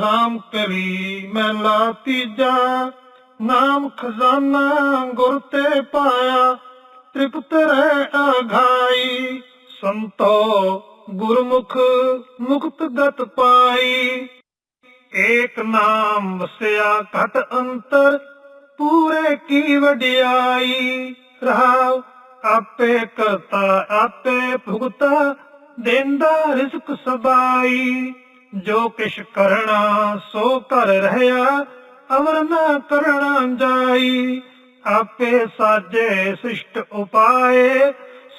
RAM ਕਲੀ ਮਹਿਲਾ ਤੀਜਾ, ਨਾਮ ਖਜ਼ਾਨਾ ਗੁਰ ਤੇ ਪਾਇਆ, ਤ੍ਰਿਪਤ ਰਹਿ ਆਘਾਈ ਸੰਤੋ ਗੁਰਮੁਖ ਮੁਕਤ ਗਤ ਪਾਈ। ਏਕ ਨਾਮ ਵਸਿਆ ਘਟ ਅੰਤਰ, ਪੂਰੇ ਕੀ ਵਡਿਆਈ? ਰਹਾਉ, ਆਪੇ ਕਰਤਾ, ਆਪੇ ਭੁਗਤਾ, ਦੇਂਦਾ ਰਿਸ਼ਕ ਸਬਾਈ। ਜੋ ਕਿਛ ਕਰਣਾ ਸੋ ਕਰ ਰਹਿਆ ਅਵਰ ਨਾ ਕਰਣਾ ਜਾਈ। ਆਪੇ ਸਾਜੇ ਸਿਸ਼ਟ ਉਪਾਏ,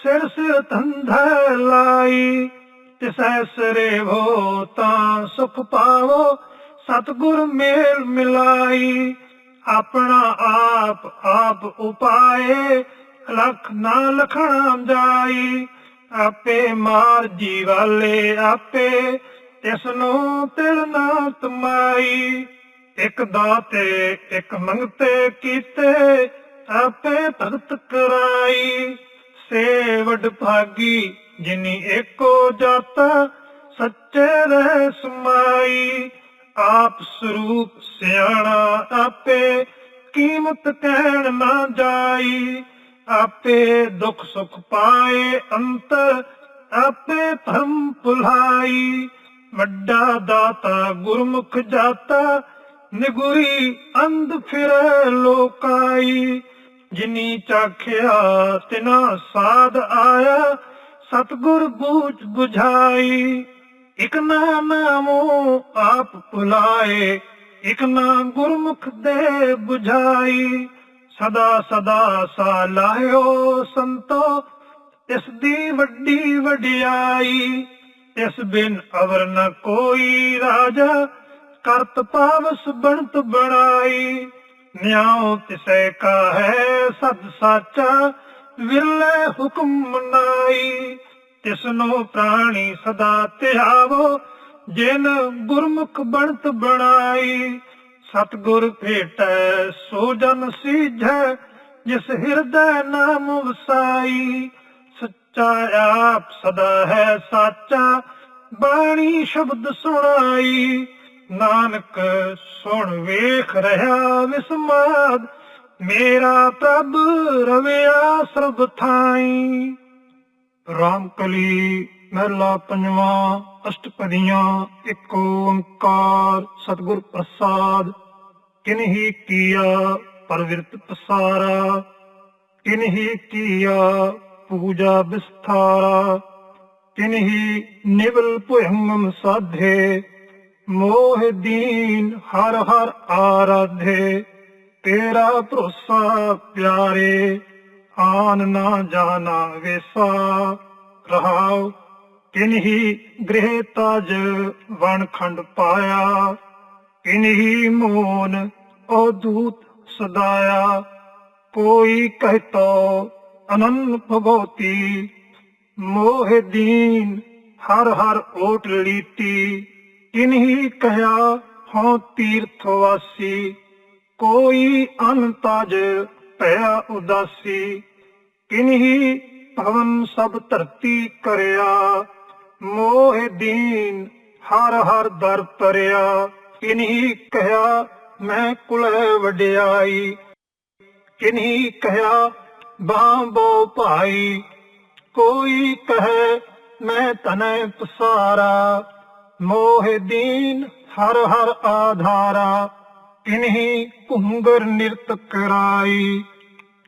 ਸਿਰ ਸਿਰ ਧੰਧੈ ਲਾਈ। ਤਿਸੈ ਸਰੇ ਹੋ ਤਾਂ ਸੁਖ ਪਾਵੋ, ਸਤਿਗੁਰ ਮੇਲ ਮਿਲਾਈ। ਆਪਣਾ ਆਪ ਆਪ ਉਪਾਏ, ਲਖ ਨਾ ਲਖਣਾ ਜਾਈ। ਆਪੇ ਮਾਰ ਜੀਵਾਲੇ ਆਪੇ ਤਿਸ ਨੂੰ ਤਿਲ ਨਾ ਤਮਾਈ। ਇੱਕ ਦਾਤੇ, ਇੱਕ ਮੰਗਤੇ ਕੀਤੇ, ਆਪੇ ਭਗਤ ਕਰਾਈ। ਸੇ ਭਾਗੀ ਜਿਨੀ ਏਕੋ ਜਾਤਾ, ਸੱਚੇ ਰਹਿ ਸਮਾਈ। ਆਪ ਸਰੂਪ ਸਿਆਣਾ ਆਪੇ, ਕੀਮਤ ਕਹਿਣ ਨਾ ਜਾਈ। ਆਪੇ ਦੁੱਖ ਸੁਖ ਪਾਏ ਅੰਤ ਆਪੇ ਧਰਮ ਭੁਲਾਈ। ਵੱਡਾ ਦਾਤਾ ਗੁਰਮੁਖ ਜਾਤਾ, ਨਿਗੁਰੀ ਅੰਧ ਫਿਰੈ ਲੋਕਾਈ। ਜਿਨੀ ਚਾਖਿਆ ਤਿਨਾ ਸਾਧ ਆਇਆ, ਸਤਗੁਰ ਬੂਝ 부ਝਾਈ ਇਕ ਨਾਮੋ ਆਪ ਭੁਲਾਏ, ਇਕ ਨਾ ਗੁਰਮੁਖ ਦੇ 부ਝਾਈ ਸਦਾ ਸਦਾ ਸਾ ਲਾਇਓ ਸੰਤੋ, ਇਸ ਦੀ ਵੱਡੀ ਵਡਿਆਈ। ਇਸ ਬਿਨ ਅਵਰ ਨ ਕੋਈ ਰਾਜਾ, ਕਰਤ ਪਾਵਸ ਬਣਤ ਬਣਾਈ। ਨਿਆਉ ਤਿਸੈ ਕਾ ਹੈ ਸਦ ਸਾਚਾ, ਵਿਰਲੇ ਹੁਕਮ ਮਨਾਈ। ਤਿਸਨੋ ਪ੍ਰਾਣੀ ਸਦਾ ਧਿਆਵੋ, ਜਿਨ ਗੁਰਮੁਖ ਬਣਤ ਬਣਾਈ। ਸਤਗੁਰ ਭੇਟੈ ਸੋ ਜਨ ਸੀਝੈ, ਜਿਸ ਹਿਰਦੈ ਨਾਮ ਵਸਾਈ। ਸੱਚਾ ਆਪ ਸਦਾ ਹੈ ਸਾਚਾ, ਬਾਣੀ ਸ਼ਬਦ ਸੁਣਾਈ। ਨਾਨਕ, ਸੁਣ ਵੇਖ ਰਹਾ ਵਿਸਮਾਦ, ਮੇਰਾ ਪ੍ਰਭ ਰਵਿਆ ਸਰਬ ਥਾਈ। ਰਾਮਕਲੀ ਮਹਿਲਾ ਪੰਜਵਾਂ, ਅਸ਼ਟਪਦੀਆਂ, ਇੱਕ ਓੰਕਾਰ, ਸਤਿਗੁਰ ਪ੍ਰਸਾਦ। ਕਿਨਹੀ ਕੀਆ ਪਰਵਿਰਤ ਪਸਾਰਾ ਕਿਨਹੀ ਕੀਆ ਪੂਜਾ ਵਿਸਥਾਰਾ ਕਿਨਹੀ ਨਿਵਲ ਭੁਯੰਗਮ ਸਾਧੇ, ਮੋਹ ਦੀਨ ਹਰ ਹਰ ਆਰਾਧੇ, ਤੇਰਾ ਭਰੋਸਾ ਪਿਆਰੇ, ਆਨ ਨਾ ਜਾਣਾ ਵੇਸਾ, ਰਹਾਉ ਕਿਨਹੀ ਗ੍ਰਹਿ ਤਾਜ ਵਣ ਖੰਡ ਪਾਇਆ ਕਿਨਹੀ ਮੋਨ ਉਹ ਦੂਤ ਸਦਾਇਆ, ਕੋਈ ਕਹਿਤੋ ਅਨੰਨ ਭਗਉਤੀ ਮੋਹ ਦੀਨ, ਹਰ ਹਰ ਓਟ ਲੀਤੀ। ਕਿਨਹੀ ਕਹਿਆ, ਹਉ ਤੀਰਥ ਵਾਸੀ, ਕੋਈ ਅਨੰਤਾਜ ਭਇਆ ਉਦਾਸੀ। ਕਿਨਹੀ ਭਵਨ ਸਭ ਧਰਤੀ ਕਰਿਆ, ਮੋਹ ਦੀਨ, ਹਰ ਹਰ ਦਰ ਤਰਿਆ ਕਿਨਹੀ ਕਹਿਆ, ਮੈਂ ਕੁਲੈ ਵਡਿਆਈ। ਕਿਨਹੀ ਕਹਿਆ ਬਾਂਬੋ ਭਾਈ, ਕੋਈ ਕਹੇ, ਮੈਂ ਤਨੈ ਪਸਾਰਾ ਮੋਹ ਦੀਨ ਹਰ ਹਰ ਆਧਾਰਾ ਕਿਨਹੀ ਘੁੰਗਰ ਨਿਰਤ ਕਰਾਈ।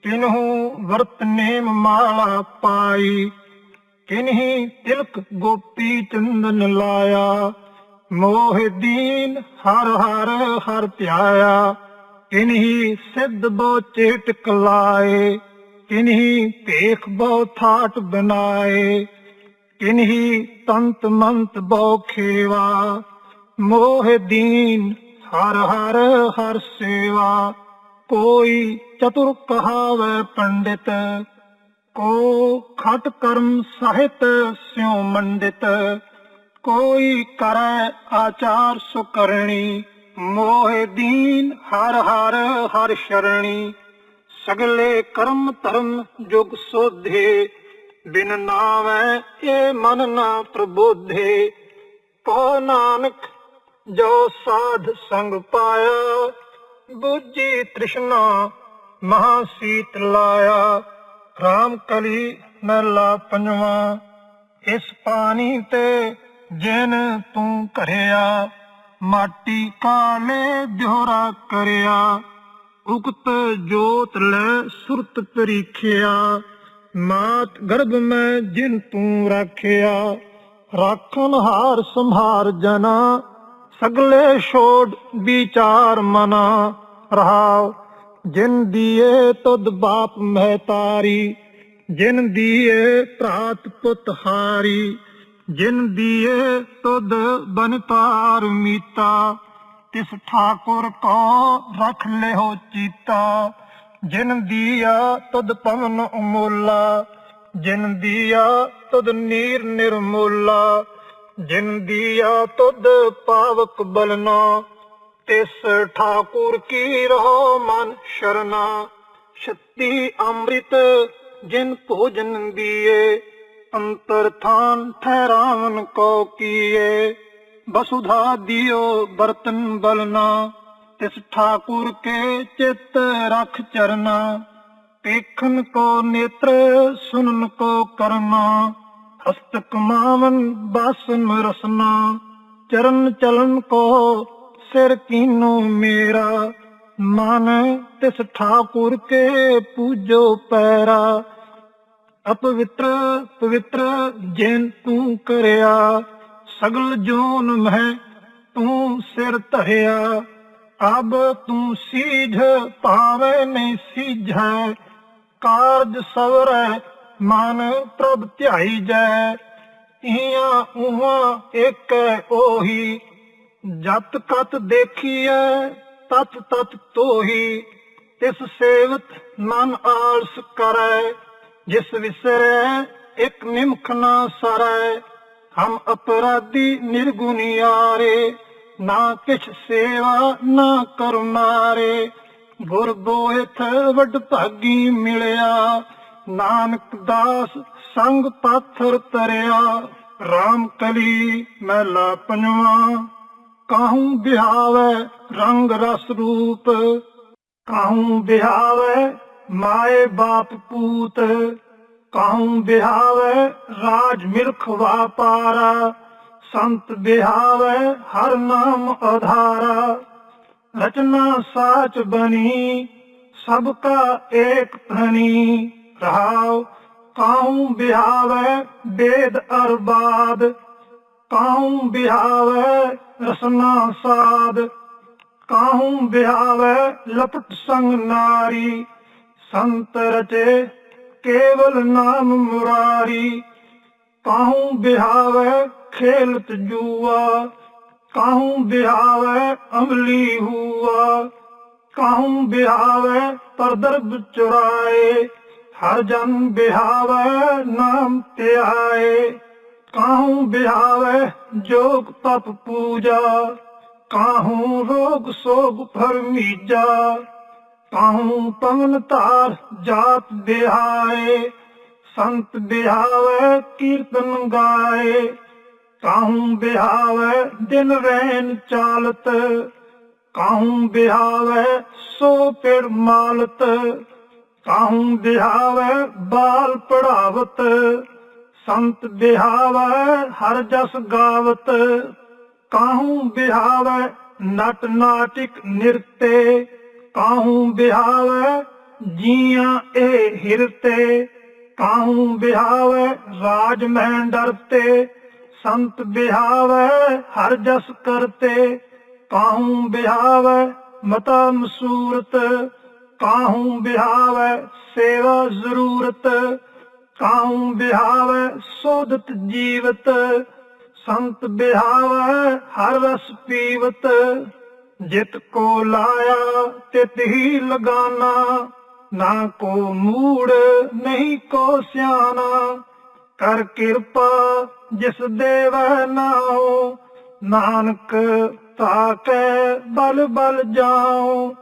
ਕਿਨਹੂ ਵਰਤ ਨੇਮ ਮਾਲਾ ਪਾਈ। ਕਿਨਹੀ ਤਿਲਕ ਗੋਪੀ ਚੰਦਨ ਲਾਇਆ। ਮੋਹ ਦੀਨ ਹਰ ਹਰ ਹਰ ਧਿਆਇਆ। ਕਿਨਹੀ ਸਿੱਧ ਬੋ ਚੇਟਕ ਲਾਏ। ਕਿਨਹੀ ਭੇਖ ਬੋ ਥਾਟ ਬਨਾਏ, ਕਿਨਹੀ ਤੰਤ ਮੰਤ ਬੋ ਖੇਵਾ, ਮੋਹ ਦੀਨ ਹਰ ਹਰ ਹਰ ਸੇਵਾ, ਕੋਈ ਚਤੁਰ ਕਹਾਵੇ ਪੰਡਿਤ, ਕੋ ਖਟ ਕਰਮ ਸਾਹਿਤ ਸਿਉ ਮੰਡਿਤ, ਕੋਈ ਕਰੈ ਆਚਾਰ ਸੁਕਰਣੀ, ਮੋਹ ਦੀਨ ਹਰ ਹਰ ਹਰ ਸ਼ਰਣੀ। ਸਗਲੇ ਕਰਮ ਧਰਮ ਜੁਗ ਸੋਧੇ, ਬਿਨ ਨਾਮੈ ਇਹ ਮਨ ਨਾ ਪ੍ਰਬੋਧੇ। ਕੋ ਨਾਨਕ ਜੋ ਸਾਧ ਸੰਗ ਪਾਇਆ, ਬੁੱਝੀ ਤ੍ਰਿਸ਼ਨਾ ਮਹਾ ਸੀਤ ਲਾਇਆ। ਰਾਮ ਕਲੀ ਮਹਿਲਾ ਪੰਜਵਾ, ਇਸ ਪਾਣੀ ਤੇ ਜਿਨ ਤੂੰ ਕਰਿਆ ਮਾਟੀ ਕਾਲੇ ਦਿਹਰਾ ਕਰਿਆ। ਉਕਤ ਜੋਤ ਲੈ ਸੁਰਤ ਪਰੀਖਿਆ। ਮਾਤ ਗਰਭ ਮੈਂ ਜਿਨ ਤੂੰ ਰੱਖਿਆ ਰਾਖਨ ਹਾਰ ਸੰਭਾਰ ਜਨਾ। ਸਗਲੇ ਛੋੜ ਵਿਚਾਰ ਮਨਾ, ਰਹਾਉ, ਜਿਨ ਦੀਏ ਤੁਧ ਬਾਪ ਮਹਤਾਰੀ ਜਿਨ ਦੀਏ ਪ੍ਰਾਤ ਪੁੱਤ ਹਾਰੀ, ਜਿਨ ਦੀਏ ਤੁਧ ਬਨਤਾਰ ਮੀਤਾ। ਤਿਸ ਠਾਕੁਰ ਕੋ ਰਖ ਲਿਓ ਚੀਤਾ। ਜਿਨ ਦੀਆ ਤੁਧ ਪਵਨ ਉਮੋਲਾ ਜਿਨ ਦੀਆ ਤੁਧ ਨੀਰ ਨਿਰਮੋਲਾ, ਜਿਨ ਦੀਆ ਤੁਧ ਪਾਵਕ ਬਲਨਾ, ਤਿਸ ਠਾਕੁਰ ਕੀ ਰਹੋ ਮਨ ਸ਼ਰਨਾ। ਸ਼ਕਤੀ ਅੰਮ੍ਰਿਤ ਜਿਨ ਭੋਜਨ ਦੀਏ, ਅੰਤਰ ਥਾਨ ਠਹਿਰਾਵਨ ਕੋ ਕੀਏ। ਬਸੁਧਾ ਦਿਓ ਬਰਤਨ ਬਲਨਾ ਤਿਸ ਠਾਕੁਰ ਕੇ ਚਿਤ ਰਖ ਚਰਨਾ ਦੇਖਣ ਕੋ ਨੇਤਰ ਸੁਨਨ ਕੋ ਕਰਨਾ ਹਸਤ ਕਮਾਵਨ ਬਾਸਨ ਰਸਨਾ, ਚਰਨ ਚਲਨ ਕੋ ਸਿਰ ਕੀਨੋ ਮੇਰਾ, ਮਨ ਤਿਸ ਠਾਕੁਰ ਕੇ ਪੂਜੋ ਪੈਰਾ, ਅਪਵਿੱਤਰ ਪਵਿੱਤਰ ਜਿਨ ਤੂੰ ਕਰਿਆ। ਸਗਲ ਜੋਨ ਮਹਿ ਤੂੰ ਸਿਰ ਧਰਿਆ, ਅਬ ਤੂੰ ਸੀਝ ਭਾਵੇਂ ਨਹੀਂ ਸੀਝੈ, ਕਾਰਜ ਸਵਰੈ ਮਨ ਪ੍ਰਭ ਧਿਆਈ ਜੈ। ਇਹਾਂ ਉਹਾਂ ਇੱਕ ਉਹੀ ਜਤ ਕਤ ਦੇਖੀਐ, ਤਤ ਤਤ ਤੋਹੀ, ਤਿਸ ਸੇਵਤ ਮਨ ਆਲਸ ਕਰੈ, ਜਿਸ ਵਿਸਰੈ, ਇੱਕ ਨਿਮਖ ਨਾ ਸਰੈ। ਹਮ ਅਪਰਾਧੀ ਨਿਰਗੁਨਿਆਰੇ ਨਾ ਕਿਛ ਸੇਵਾ, ਨਾ ਕਰਮਾਰੇ ਗੁਰ ਬੋਇਥ ਵੱਡ ਭਾਗੀ ਮਿਲਿਆ, ਨਾਨਕ ਦਾਸ ਸੰਗ ਪਾਥਰ ਤਰਿਆ। RAM ਕਲੀ ਮਹਿਲਾ ਪੰਜਵਾ, ਕਾਹੂ ਬਿਹਾਵੈ ਰੰਗ ਰਸ ਰੂਪ, ਕਾਹੂ ਬਿਹਾਵੈ ਮਾਏ ਬਾਪ ਪੂਤ। ਕਾਹੂ ਬਿਹਾਵੈ ਰਾਜ ਮਿਲਖ ਵਾਪਾਰਾ, ਸੰਤ ਬਿਹਾਵੈ ਹਰ ਨਾਮ ਆਧਾਰਾ ਰਚਨਾ ਸਾਚ ਬਣੀ, ਸਭ ਕਾ ਏਕ ਧਨੀ। ਰਹਾਉ ਕਾਉ ਬਿਹਾਵੈ ਵੇਦ ਅਰਬਾਦ ਕਾਹੂ ਬਿਹਾਵੈ ਰਸਨਾ ਸਾਦ। ਕਾਹੂ ਬਿਹਾਵੈ ਲਪਟ ਸੰਗ ਨਾਰੀ, ਸੰਤ ਰਚੇ ਕੇਵਲ ਨਾਮ ਮੁਰਾਰੀ, ਕਾਹੂ ਬਿਹਾਵੈ ਖੇਲਤ ਜੂਆ, ਕਾਹੂ ਬਿਹਾਵੈ ਅਮਲੀ ਹੂਆ, ਕਾਹੂ ਬਿਹਾਵੈ ਪਰਦਰਬ ਚੁਰਾਏ, ਹਰ ਜਨ ਬਿਹਾਵੈ ਨਾਮ ਧਿਆਏ, ਕਾਹੂ ਬਿਹਾਵੈ ਜੋਗ ਤਪ ਪੂਜਾ, ਕਾਹੂ ਰੋਗ ਸੋਗ ਫਰਮੀਜਾ। ਕਾਹੂ ਪਵਨ ਧਾਰ ਜਾਤ ਬਿਹਾਏ, ਸੰਤ ਬਿਹਾਵੈ ਕੀਰਤਨ ਗਾਏ। ਕਾਹੂ ਬਿਹਾਵੈ ਦਿਨ ਰੈਨ ਚਾਲਤ, ਕਾਹੂ ਬਿਹਾਵੈ ਸੋ ਪੇੜ ਮਾਲਤ, ਕਾਹੂ ਬਿਹਾਵੈ ਬਾਲ ਪੜਾਵਤ। ਸੰਤ ਬਿਹਾਵੈ ਹਰ ਜਸ ਗਾਵਤ, ਕਾਹੂ ਬਿਹਾਵੈ ਨਟ ਨਾਟਿਕ ਨਿਰਤੇ। ਕਾਹੂ ਬਿਹਾਵੈ ਜੀਆਂ ਇਹ ਹਿਰਤੇ? ਕਾਹੂ ਬਿਹਾਵੈ ਰਾਜ ਮਹਿ ਡਰਤੇ? ਸੰਤ ਬਿਹਾਵੈ ਹਰ ਜਸ ਕਰਤੇ? ਕਾਹੂ ਬਿਹਾਵੈ ਮਤਾ ਮਸੂਰਤ? ਕਾਹੂ ਬਿਹਾਵੈ ਸੇਵਾ ਜ਼ਰੂਰਤ? ਕਾਹੂ ਬਿਹਾਵੈ ਸ਼ੋਧਤ ਜੀਵਤ? ਸੰਤ ਬਿਹਾਵੈ ਹਰ ਰਸ ਪੀਵਤ? ਜਿਤ ਕੋ ਲਾਇਆ ਤਿਤ ਹੀ ਲਗਾਨਾ, ਨਾ ਕੋ ਮੂੜ, ਨਹੀਂ ਕੋ ਸਿਆਣਾ। ਕਰ ਕਿਰਪਾ ਜਿਸ ਦੇਵੈ ਨਾਉ, ਨਾਨਕ ਤਾਕੈ ਬਲ ਬਲ ਜਾਉ।